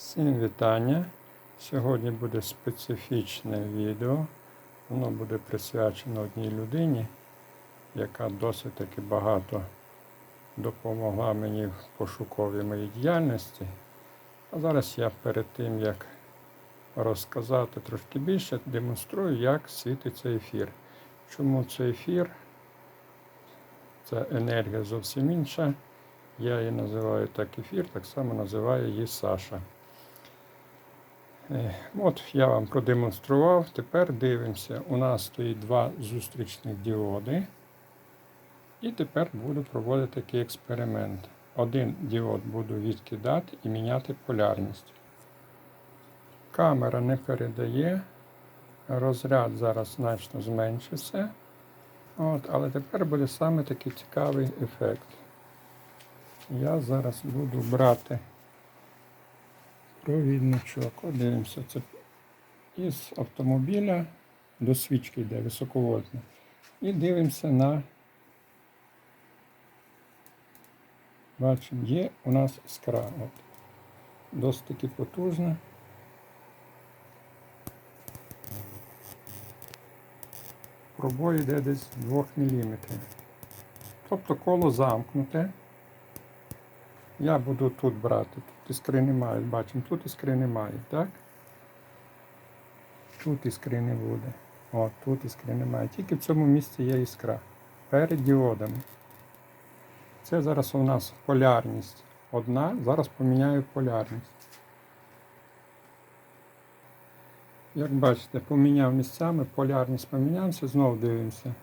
Всім вітання. Сьогодні буде специфічне відео. Воно буде присвячено одній людині, яка досить таки багато допомогла мені в пошуковій моїй діяльності. А зараз я перед тим, як розказати трошки більше, демонструю, як світиться ефір. Чому це ефір? Це енергія зовсім інша. Я її називаю так ефір, так само називає її Саша. Е, От я вам продемонстрував. Тепер дивимося. У нас стоїть два зустрічних діоди. І тепер буду проводити такий експеримент. Один діод буду відкидати і міняти полярність. Камера не передає. Розряд зараз значно зменшився. От, але тепер буде саме такий цікавий ефект. Я зараз буду брати провідничок. От дивимося, це із автомобіля до свічки йде високовольтна. І дивимося на. Бачимо, є у нас іскра. От. Досить таки потужна. Пробой йде десь 2 мм. Тобто коло замкнуте. Я буду тут брати. Тут іскри немає. Бачимо, тут іскри немає, так? Тут іскри не буде. О, тут іскри немає. Тільки в цьому місці є іскра. Перед діодами. Це зараз у нас полярність одна. Зараз поміняю полярність. Як бачите, поміняв місцями, полярність помінявся, знову дивимося.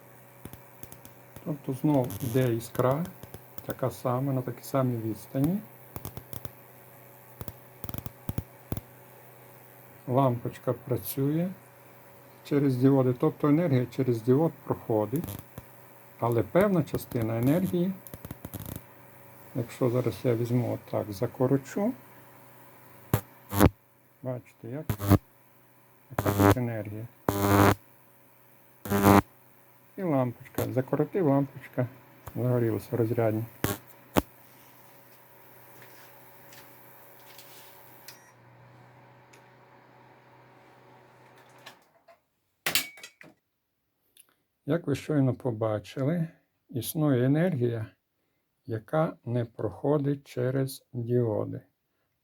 Тобто знову йде іскра, така сама, на такій самій відстані. Лампочка працює через діоди, тобто енергія через діод проходить, але певна частина енергії, якщо зараз я візьму отак, закорочу, бачите, як? Яка енергія. І лампочка. Закоротив лампочка. Загорілася розрядні. Як ви щойно побачили, існує енергія, яка не проходить через діоди.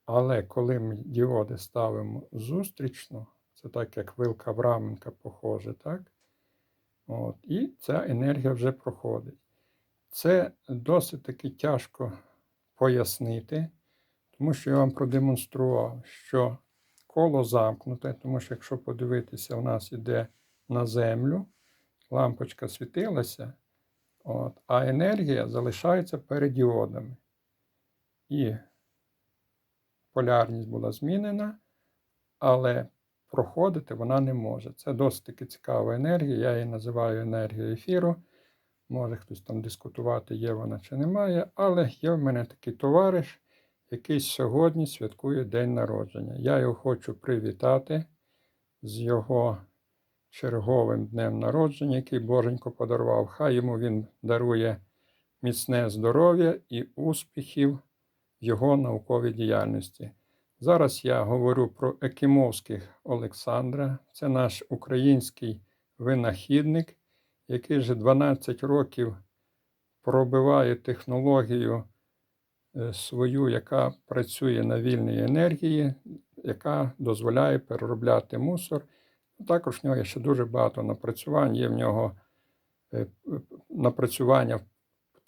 Але коли ми діоди ставимо зустрічно, це так як вилка Авраменка похоже, так? От, і ця енергія вже проходить. Це досить таки тяжко пояснити, тому що я вам продемонстрував, що коло замкнуте, тому що якщо подивитися, у нас іде на землю, лампочка світилася, от, а енергія залишається перед діодами. І полярність була змінена, але проходити вона не може. Це досить таки цікава енергія. Я її називаю енергією ефіру. Може хтось там дискутувати, є вона чи немає, але є в мене такий товариш, який сьогодні святкує день народження. Я його хочу привітати з його черговим днем народження, який Боженько подарував. Хай йому він дарує міцне здоров'я і успіхів в його науковій діяльності. Зараз я говорю про Екимовських Олександра. Це наш український винахідник, який вже 12 років пробиває технологію е, свою, яка працює на вільній енергії, яка дозволяє переробляти мусор. Також в нього є ще дуже багато напрацювань. Є в нього е, напрацювання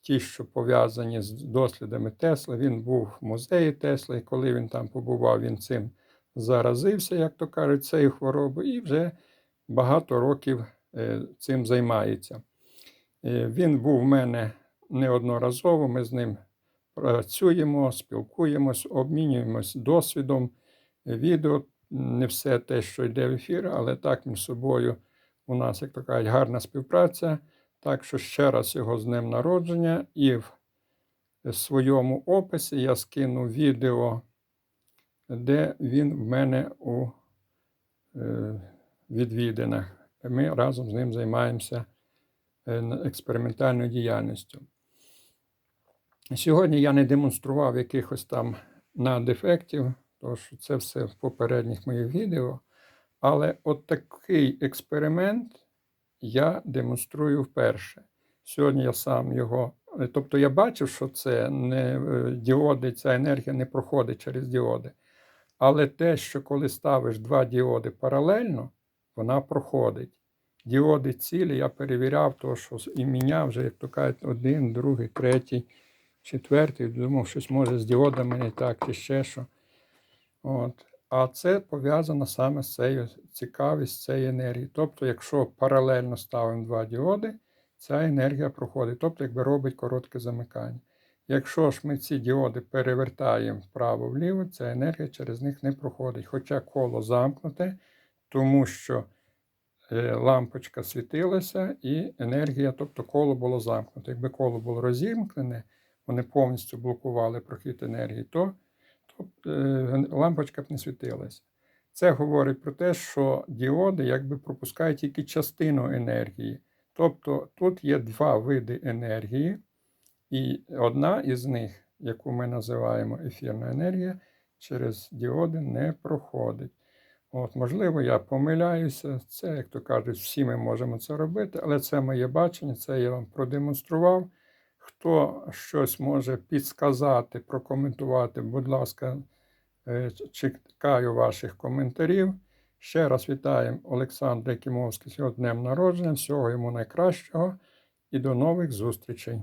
ті, що пов'язані з дослідами Тесла. Він був в музеї Тесла, і коли він там побував, він цим заразився, як то кажуть, цією хворобою, і вже багато років цим займається. Е, Він був в мене неодноразово, ми з ним працюємо, спілкуємось, обмінюємось досвідом, відео. Не все те, що йде в ефір, але так між собою у нас, як то кажуть, гарна співпраця. Так що ще раз його з днем народження, і в своєму описі я скину відео, де він в мене у е, відвідинах. Ми разом з ним займаємося е, експериментальною діяльністю. Сьогодні я не демонстрував якихось там надефектів, тому що це все в попередніх моїх відео. Але от такий експеримент я демонструю вперше. Сьогодні я сам його. е, Тобто я бачив, що це не е, діоди, ця енергія не проходить через діоди. Але те, що коли ставиш два діоди паралельно, вона проходить. Діоди цілі я перевіряв, то що і міняв вже, як то кажуть, один, другий, третій, четвертий. Думав, щось може з діодами не так, чи ще що. От. А це пов'язано саме з цією цікавістю цієї енергії. Тобто, якщо паралельно ставимо два діоди, ця енергія проходить, тобто, якби робить коротке замикання. Якщо ж ми ці діоди перевертаємо вправо-вліво, ця енергія через них не проходить. Хоча коло замкнуте, тому що е, лампочка світилася і енергія, тобто коло було замкнуте. Якби коло було розімкнене, вони повністю блокували прохід енергії, то, то е, лампочка б не світилася. Це говорить про те, що діоди якби пропускають тільки частину енергії. Тобто тут є два види енергії, і одна із них, яку ми називаємо ефірна енергія, через діоди не проходить. От, можливо, я помиляюся. Це, як то кажуть, всі ми можемо це робити, але це моє бачення, це я вам продемонстрував. Хто щось може підсказати, прокоментувати, будь ласка, е, чекаю ваших коментарів. Ще раз вітаємо Олександра Якимовського з його днем народження. Всього йому найкращого і до нових зустрічей.